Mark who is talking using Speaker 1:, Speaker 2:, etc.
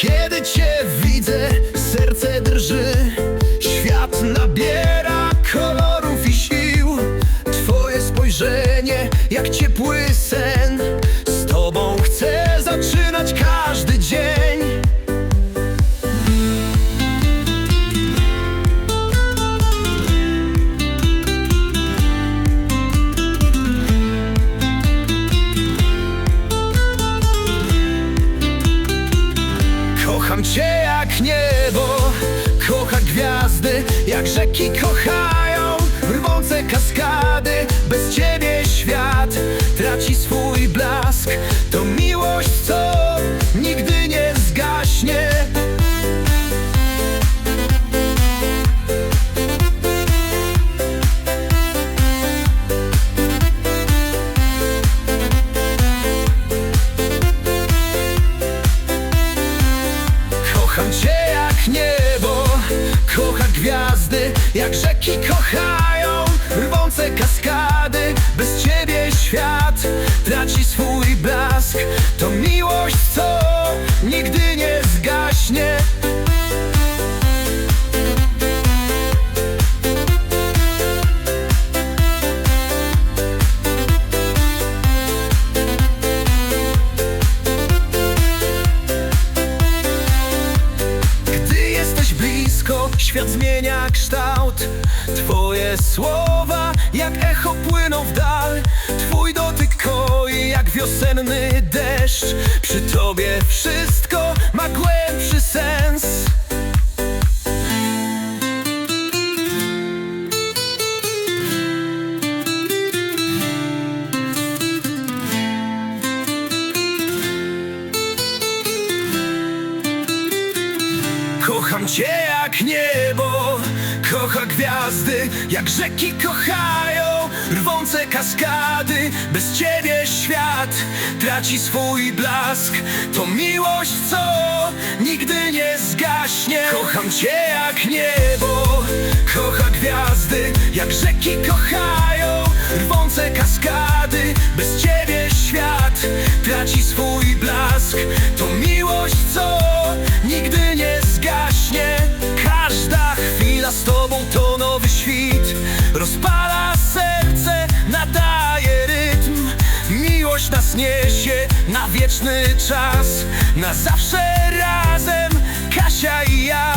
Speaker 1: Kiedy cię widzę, serce drży. Niebo, kocha gwiazdy, jak rzeki kochają rwące kaskady. Gwiazdy, jak rzeki kochają rwące kaskady. Bez ciebie świat świat zmienia kształt. Twoje słowa jak echo płyną w dal. Twój dotyk koi jak wiosenny deszcz. Przy tobie wszystko ma głębszy sens. Kocham cię jak niebo, kocha gwiazdy, jak rzeki kochają rwące kaskady. Bez ciebie świat traci swój blask. To miłość, co nigdy nie zgaśnie. Kocham cię jak niebo, kocha gwiazdy, jak rzeki kochają rwące kaskady. Bez ciebie Rozpala serce, nadaje rytm. Miłość nas niesie na wieczny czas. Na zawsze razem Kasia i ja.